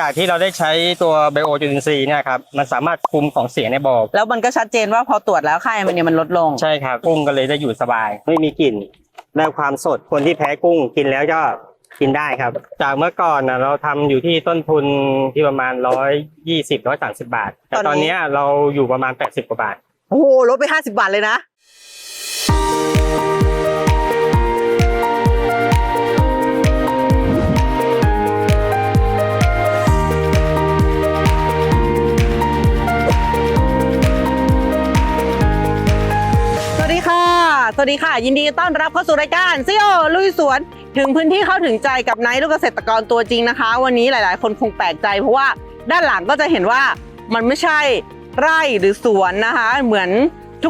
จากที่เราได้ใช้ตัวไบโอจูลินซีย์เนี่ยครับมันสามารถคุมของเสียในบ่อแล้วมันก็ชัดเจนว่าพอตรวจแล้วค่าแอมโมเนียมันลดลง ใช่ครับกุ้งก็เลยได้อยู่สบาย ไม่มีกลิ่นได้ความสดคนที่แพ้กุ้งกินแล้วก็กินได้ครับ จากเมื่อก่อนนะเราทำอยู่ที่ต้นทุนที่ประมาณร้อยยี่สิบร้อยสามสิบาท แต่ตตออนนนี้เนี้ยเราอยู่ประมาณแปดสิบกว่าบาท โอ้โหลดไป50บาทเลยนะ วัสดีค่ะ ยินดีต้อนรับเข้าสู่รายการซิโอลุยสวน ถึงพื้นที่เข้าถึงใจกับไนท์ลูกเกษตรกรตัวจริงนะคะ วันนี้หลาย ๆ คนคงแปลกใจ เพราะว่าด้านหลังก็จะเห็นว่ามันไม่ใช่ไร่หรือสวนนะคะ เหมือน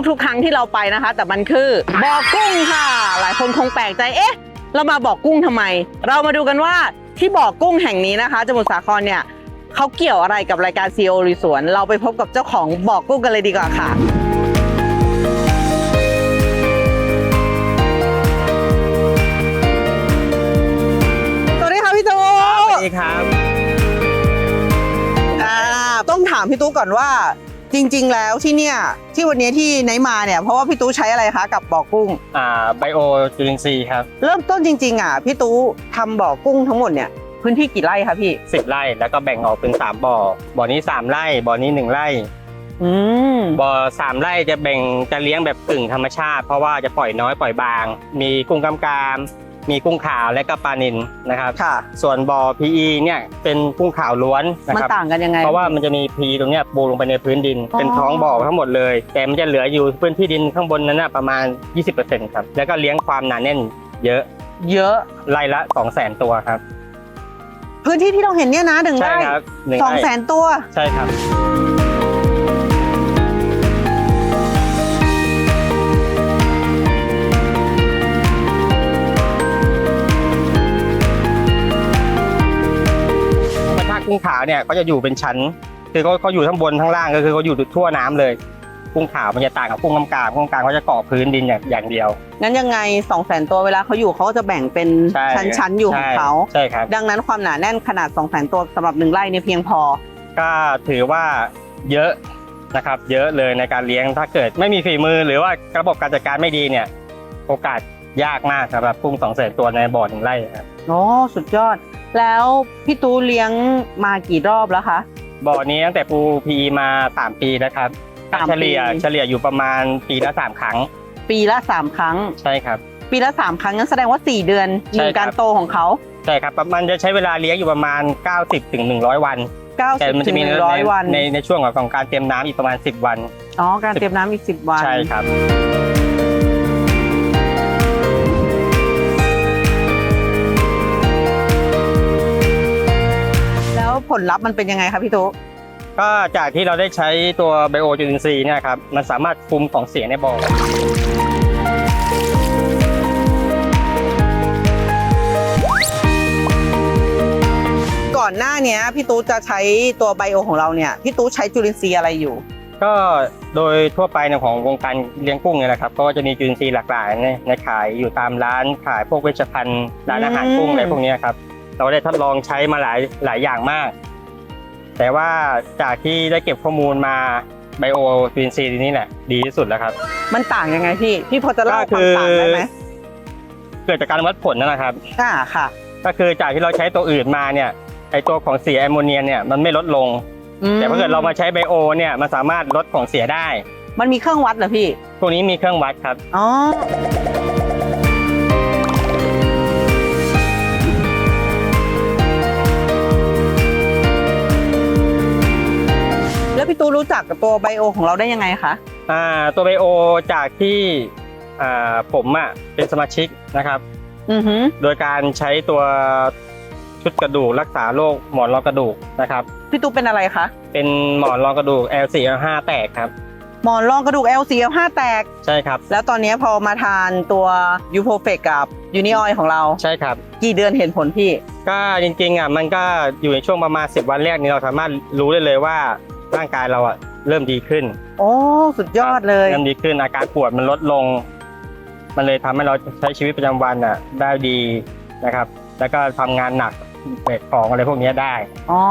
ทุก ๆ ครั้งที่เราไปนะคะ แต่มันคือบ่อกุ้งค่ะ หลายคนคงแปลกใจเอ๊ะ เรามาบ่อกุ้งทำไม เรามาดูกันว่าที่บ่อกุ้งแห่งนี้นะคะสมุทรสาครเนี่ยเขาเกี่ยวอะไรกับรายการซีโอลุยสวน เราไปพบกับเจ้าของบ่อกุ้งกันเลยดีกว่าค่ะ ดีครับอ่าต้องถามพี่ตู้ก่อนว่า จริง ๆ แล้วที่เนี่ยที่วันนี้ที่ไหนมาเนี่ยเพราะว่าพี่ตู้ใช้อะไรคะกับบ่อกุ้ง อ่าไบโอจูลินซีย์ครับ เริ่มต้นจริง ๆ อะพี่ตู้ทำบ่อกุ้งทั้งหมดเนี่ยพื้นที่กี่ไร่คะพี่สิบไร่แล้วก็แบ่งออกเป็นสามบ่อ บ่อนี้สามไร่ บ่อนี้หนึ่งไร่ อืมบ่อสามไร่จะแบ่งจะเลี้ยงแบบกึ่งธรรมชาติ เพราะว่าจะปล่อยน้อยปล่อยบาง มีกุ้งกำกาม มีกุ้งขาวและก็ปลานิลนะครับ ค่ะ ส่วนบ่อ PE เนี่ยเป็นกุ้งขาวล้วนนะมันครับ ต่างกันยังไง เพราะว่ามันจะมี P ตรงเนี้ยปูลงไปในพื้นดิน อ๋อ เป็นท้องบ่อทั้งหมดเลย แต่มันจะเหลืออยู่พื้นที่ดินข้างบนนั้นนะประมาณ 20%ครับแล้วก็เลี้ยงความหนาแน่นเยอะเยอะ ไร่ละ 200,000 ตัวครับ พื้นที่ที่เราเห็นเนี่ยนะหนึ่งใช่ไร่ครับหนึ่งสองไร่แสนตัว ใช่ครับ เนี่ยเขาจะอยู่เป็นชั้น คือเขาเขาอยู่ทั้งบนทั้งล่างก็คือเขาอยู่ทั่วน้ำเลยกุ้งขาวมันจะต่างกับกุ้งกำกามกุ้งกำกามเขาจะเกาะพื้นดินอย่างอย่างเดียว งั้นยังไงสองแสนตัวเวลาเขาอยู่เขาก็จะแบ่งเป็นใช่ชั้นๆอยู่ของเขา ใช่ครับ ดังนั้นความหนาแน่นขนาด2 0 0 0 0 0ตัวสำหรับหนึ่งไร่เนี่ยเพียงพอ ก็ถือว่าเยอะนะครับ เยอะเลยในการเลี้ยงถ้าเกิดไม่มีฝีมือหรือว่าระบบการจัดการไม่ดีเนี่ย โอกาสยากมากสำหรับกุ้งสองแสนตัวในบ่อหนึ่งไร่ครับ โอ้สุดยอด แล้วพี่ตูเลี้ยงมากี่รอบแล้วคะ บ่อนี้ตั้งแต่ปูพีมาสามปีแล้วครับสามปี เฉลี่ยเฉลี่ยอยู่ประมาณปีละสามครั้งปีละ3ครั้ง ใช่ครับ ปีละ3ครั้งงั้นแสดงว่า4เดือนหใช่นึ่งครับ การโตของเขาใช่ครับมันจะใช้เวลาเลี้ยงอยู่ประมาณ 90ถึง100 วันแต่มัน90ถึจะงมีใน100 วันในในช่วงของการเตรียมน้ำอีกประมาณ 10 วัน อ๋อการเตรียมน้ำอีก 10 วัน ใช่ครับ ผลลัพธ์มันเป็นยังไงคะพี่ตูก็จากที่เราได้ใช้ตัวไบโอจูลินซีย์เนี่ยครับมันสามารถคุมของเสียในบ่อก่อนหน้าเนี้ยพี่ตูจะใช้ตัวไบโอของเราเนี่ยพี่ตูใช้จุลินทรีย์อะไรอยู่ ก็โดยทั่วไปในของวงการเลี้ยงกุ้งเนี่ยนะครับ ก็จะมีจุลินทรีย์หลากหลายในในขายอยู่ตามร้านขายพวกเวชภัณฑ์ร้านอาหารกุ้งอืมอะไรพวกเนี้ยครับ เราได้ทดลองใช้มาหลายหลายอย่างมาก แต่ว่าจากที่ได้เก็บข้อมูลมาไบโอจุลินทรีย์นี่แหละดีที่สุดแล้วครับ มันต่างยังไงพี่ พี่พอจะเล่าก็ควาคืมอต่างได้ไหมเกิดจากการวัดผลนั่นแหละครับอ่าค่ะ ก็คือจากที่เราใช้ตัวอื่นมาเนี่ยไอตัวของเสียแอมโมเนียเนี่ยมันไม่ลดลงอืมแต่ถ้าเกิดเรามาใช้ไบโอเนี่ยมันสามารถลดของเสียได้ มันมีเครื่องวัดเหรอพี่พวกนี้มีเครื่องวัดครับอ๋อ แล้วพี่ตูรู้จักกับตัวไบโอของเราได้ยังไงคะอ่าตัวไบโอจากที่อ่าผมอะเป็นสมาชิกนะครับ อือหือโดยการใช้ตัวชุดกระดูกรักษาโรคหมอนรองกระดูกนะครับ พี่ตูเป็นอะไรคะเป็นหมอนรองกระดูก L4 L5 แตกครับ หมอนรองกระดูก L4 L5 แตก ใช่ครับ แล้วตอนนี้พอมาทานตัวยูโ f เฟกกับยูนิออยของเรา ใช่ครับ กี่เดือนเห็นผลพี่ ก็จริงๆอะมันก็อยู่ในช่วงประมาณ 10 วันแรกนี้เราสามารถรู้ได้เลยว่า ร่างกายเราอะเริ่มดีขึ้นโอ้สุดยอดเลยเริ่มดีขึ้นอาการปวดมันลดลง มันเลยทำให้เราใช้ชีวิตประจำวันอะได้ดีนะครับ แล้วก็ทำงานหนักเบรกของอะไรพวกเนี้ยได้ อ๋อ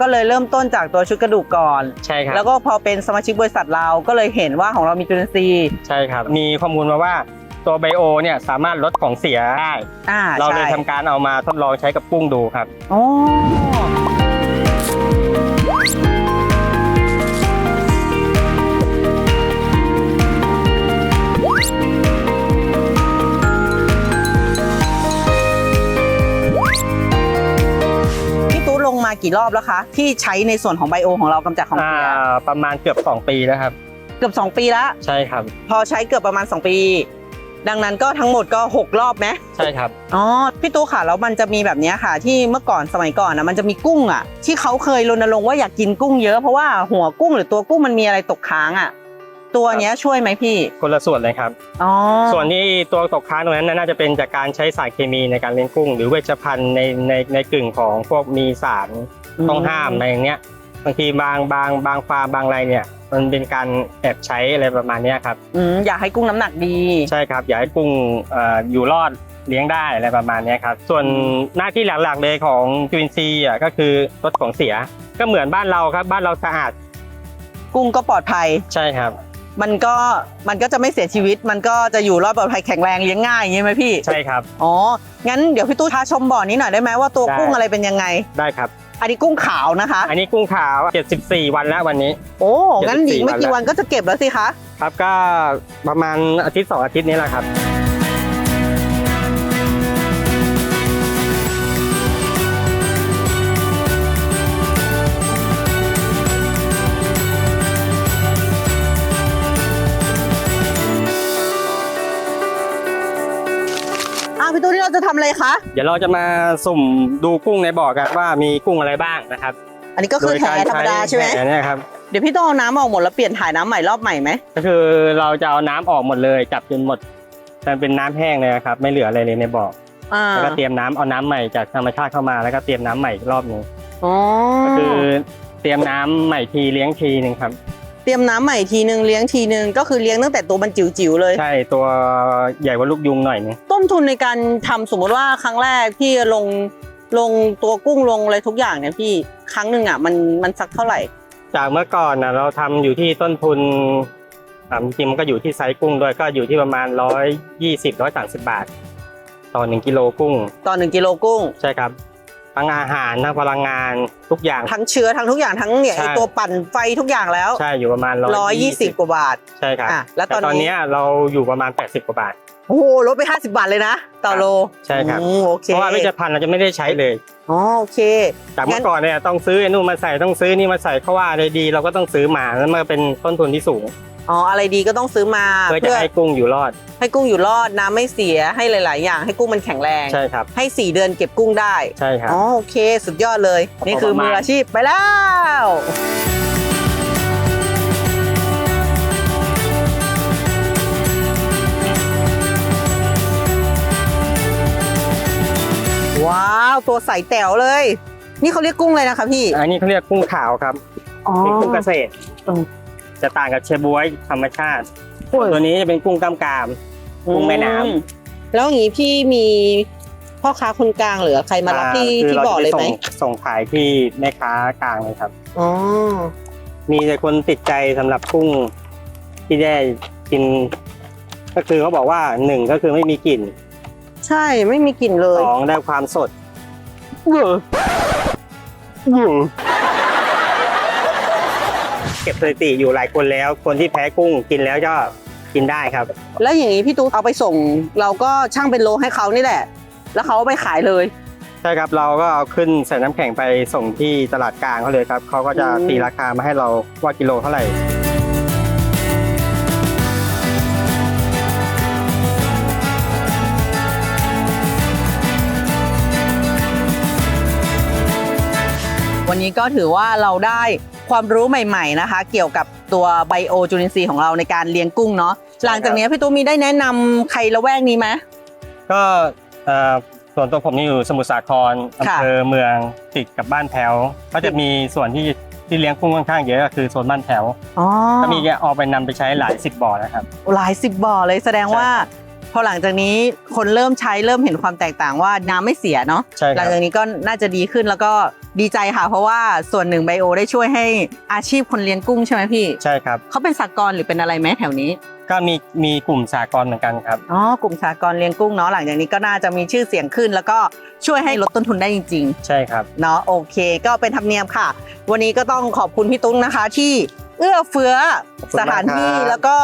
ก็เลยเริ่มต้นจากตัวชุดกระดูกก่อน ใช่ครับ แล้วก็พอเป็นสมาชิกบริษัทเราก็เลยเห็นว่าของเรามีจุลินทรีย์ใช่ครับ มีข้อมูลมาว่าตัวไบโอเนี่ยสามารถลดของเสียได้ อ่าเราเลยใช่ทำการเอามาทดลองใช้กับกุ้งดูครับ อ๋อ มากี่รอบแล้วคะ ที่ใช้ในส่วนของไบโอของเรากำจัดของอ่าเสียประมาณเกือบ 2 ปีแล้วครับ เกือบ 2 ปีแล้วใช่ครับ พอใช้เกือบประมาณ 2 ปี ดังนั้นก็ทั้งหมดก็ 6 รอบไหม ใช่ครับ อ๋อพี่ตู้ค่ะแล้วมันจะมีแบบเนี้ยค่ะ ที่เมื่อก่อนสมัยก่อนนะมันจะมีกุ้งอะ ที่เขาเคยรณรงค์ว่าอยากกินกุ้งเยอะเพราะว่าหัวกุ้งหรือตัวกุ้งมันมีอะไรตกค้างอะ ตัวเนี้ยช่วยไหมพี่ คนละส่วนเลยครับ อ๋อ ส่วนที่ตัวตกค้างตรงนั้นน่าจะเป็นจากการใช้สารเคมีในการเลี้ยงกุ้ง หรือเวชภัณฑ์ในในในกึ่งของพวกมีสารต้องห้ามอะไรอย่างเนี้ยบางทีบางบางบางฟาร์มบางอะไรเนี่ย มันเป็นการแอบใช้อะไรประมาณเนี้ยครับอืมอยากให้กุ้งน้ำหนักดี ใช่ครับ อยากให้กุ้งเอ่ออยู่รอดเลี้ยงได้อะไรประมาณเนี้ยครับ ส่วนหน้าที่หลักๆเลยของจุลินทรีย์อะก็คือลดของเสีย ก็เหมือนบ้านเราครับ บ้านเราสะอาด กุ้งก็ปลอดภัย ใช่ครับ มันก็มันก็จะไม่เสียชีวิต มันก็จะอยู่รอดปลอดภัยแข็งแรงเลี้ยงง่ายอย่างงี้ไหมพี่ใช่ครับ อ๋องั้นเดี๋ยวพี่ตู้พาชมบ่อนี้หน่อยได้ไหมว่าตัวได้ กุ้งอะไรเป็นยังไง ได้ครับ อันนี้กุ้งขาวนะคะ อันนี้กุ้งขาว 74 วันแล้ววันนี้ โอ้งั้นอีก74ไม่กี่วัวันนก็จะเก็บแล้วสิคะ ครับก็ประมาณอาทิตย์สองอาทิตย์นี้แหละครับ อ้าวพี่ตู้นี่เราจะทำอะไรคะ เดี๋ยวเราจะมาสุ่มดูกุ้งในบ่อกันว่ามีกุ้งอะไรบ้างนะครับอันนี้ก็คือแถธรรมดาใช่ไหมแถเนี่ยครับเดี๋ยวพี่ต้องเอาน้ำออกหมดแล้วเปลี่ยนถ่ายน้ำใหม่รอบใหม่ไหมก็คือเราจะเอาน้ำออกหมดเลยจับจนหมดมันเป็นน้ำแห้งเลยนะครับไม่เหลืออะไรเลยในบ่ออ่าแล้วก็เตรียมน้ำเอาน้ำใหม่จากธรรมชาติเข้ามาแล้วก็เตรียมน้ำใหม่อีกรอบหนึงอ๋อก็คือเตรียมน้ำใหม่ทีเลี้ยงทีหนึ่งครับ เตรียมน้ำใหม่ทีนึงเลี้ยงทีนึงก็คือเลี้ยงตั้งแต่ตัวมันจิ๋วๆเลย ใช่ตัวใหญ่กว่าลูกยุงหน่อยนึงต้นทุนในการทำสมมติว่าครั้งแรกที่ลงลงตัวกุ้งลงอะไรทุกอย่างเนี่ยพี่ครั้งหนึ่งอะมันมันสักเท่าไหร่ จากเมื่อก่อนนะเราทำอยู่ที่ต้นทุนอ่าจริงๆมันก็อยู่ที่ไซส์กุ้งด้วยก็อยู่ที่ประมาณร้อยยี่สิบร้อยสามสิบบาท ต่อหนึ่งกิโลกุ้ง ต่อหนึ่งกิโลกุ้ง ใช่ครับ ทั้งอาหารทั้งพลังงานทุกอย่าง ทั้งเชื้อทั้งทุกอย่างทั้งเนี่ยใช่ ไอตัวปั่นไฟทุกอย่างแล้วใช่อยู่ประมาณร้อยยี่สิบกว่าบาท ใช่ครับอะแล้วตอนนี้ตอนเนี้ยเราอยู่ประมาณ 80 กว่าบาท โอ้โหลดไป 50 บาทเลยนะ ต่อโลใช่ครับ อืมโอเคเพราะว่าเวชภัณฑ์เราจะไม่ได้ใช้เลย อ๋อโอเค จากเมื่อก่อนเนี่ยต้องซื้อไอ้นู่นมาใส่ต้องซื้อนี่มาใส่เขาว่าอะไรดี เราก็ต้องซื้อมาแล้วมันเป็นต้นทุนที่สูง อ๋ออะไรดีก็ต้องซื้อมาเพื่อจะให้กุ้งอยู่รอด ให้กุ้งอยู่รอดน้ำไม่เสียให้หลาย ๆ อย่าง ให้กุ้งมันแข็งแรงใช่ครับให้ 4 เดือนเก็บกุ้งได้ใช่ครับอ๋อโอเค สุดยอดเลย นี่คือประมาณมืออาชีพไปแล้วว้าว ตัวใสแต๋วเลย นี่เขาเรียกกุ้งเลยนะคะพี่ อันนี้เขาเรียกกุ้งขาวครับอ๋อเป็นกุ้งเกษตรอืม จะต่างกับเชบวยธรรมชาติ โอ้ยตัวนี้จะเป็นกุ้งกล้ามกราม กุ้งแม่น้ำ อืแล้วอย่างนี้พี่มีพ่อค้าคนกลางหรือใครมารับที่คืที่เราบ่อจะเลยไหมส่งส่งขายที่แม่ค้ากลางเลยครับ อ๋อมีแต่คนติดใจสำหรับกุ้งที่ได้กิน ก็คือเขาบอกว่าหนึ่งก็คือไม่มีกลิ่นใช่ไม่มีกลิ่นเลยสองได้ความสด เออเก็บสถิติอยู่หลายคนแล้ว คนที่แพ้กุ้งกินแล้วก็กินได้ครับ แล้วอย่างนี้พี่ตุ๊กเอาไปส่ง เราก็ช่างเป็นโลให้เขานี่แหละ แล้วเขาเอาไปขายเลย ใช่ครับเราก็เอาขึ้นใส่น้ำแข็งไปส่งที่ตลาดกลางเขาเลยครับเขาก็จะอืมตีราคามาให้เราว่ากิโลเท่าไหร่วันนี้ก็ถือว่าเราได้ ความรู้ใหม่ ๆนะคะ เกี่ยวกับตัวไบโอจุลินทรีย์ของเราในการเลี้ยงกุ้งเนาะหลังจากนี้พี่ตุ๊กมีได้แนะนำใครละแวกนี้ไหม ก็เอ่อส่วนตัวผมนี่อยู่สมุทรสาครอำค่ะเภอเมืองติดกับบ้านแถว ก็จะมีส่วนที่ที่เลี้ยงกุ้งค่อนข้างเยอะก็คือโซนบ้านแถวอ๋อก็มีเอาไปนำไปใช้หลายสิบบ่อนะครับ หลายสิบบ่อเลยแสดงว่า พอหลังจากนี้คนเริ่มใช้เริ่มเห็นความแตกต่างว่าน้ำไม่เสียเนาะใช่คหลัรังบจากนี้ก็น่าจะดีขึ้นแล้วก็ดีใจค่ะ เพราะว่าส่วนหนึ่งไบโอได้ช่วยให้อาชีพคนเลี้ยงกุ้งใช่ไหมพี่ใช่ครับ เขาเป็นสากลหรือเป็นอะไรไหมแถวนี้ก็มีมีกลุ่มสากลเหมือนกันครับ อ๋อกลุ่มสากลเลี้ยงกุ้งเนาะหลังจากนี้ก็น่าจะมีชื่อเสียงขึ้น แล้วก็ช่วยให้ลดต้นทุนได้จริง ๆ ใช่ครับ เนาะโอเคก็เป็นธรรมเนียมค่ะ วันนี้ก็ต้องขอบคุณพี่ตุ้งนะคะที่เอื้อเฟื้อขอบคุณสมากครับถานที่แล้วก็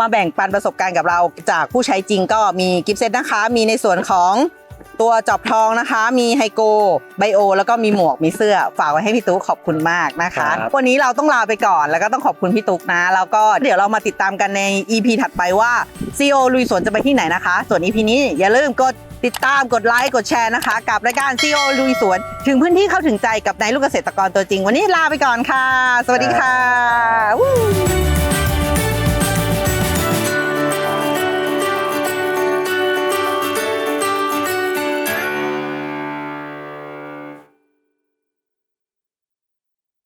มาแบ่งปันประสบการณ์กับเราจากผู้ใช้จริงก็มีกิฟต์เซตนะคะ มีในส่วนของตัวจอบทองนะคะ มีไฮโกไบโอ แล้วก็มีหมวก มีเสื้อ ฝากไว้ให้พี่ตุ๊กขอบคุณมากนะคะ ครับวันนี้เราต้องลาไปก่อน แล้วก็ต้องขอบคุณพี่ตุ๊กนะ แล้วก็เดี๋ยวเรามาติดตามกันใน EP ถัดไปว่าซีโอลุยสวนจะไปที่ไหนนะคะ ส่วน EP นี้อย่าลืมกดติดตาม กดไลค์ กดแชร์นะคะ กับรายการซีโอลุยสวน ถึงพื้นที่เข้าถึงใจกับนายลูกเกษตรกรตัวจริง วันนี้ลาไปก่อนค่ะ สวัสดีค่ะวู้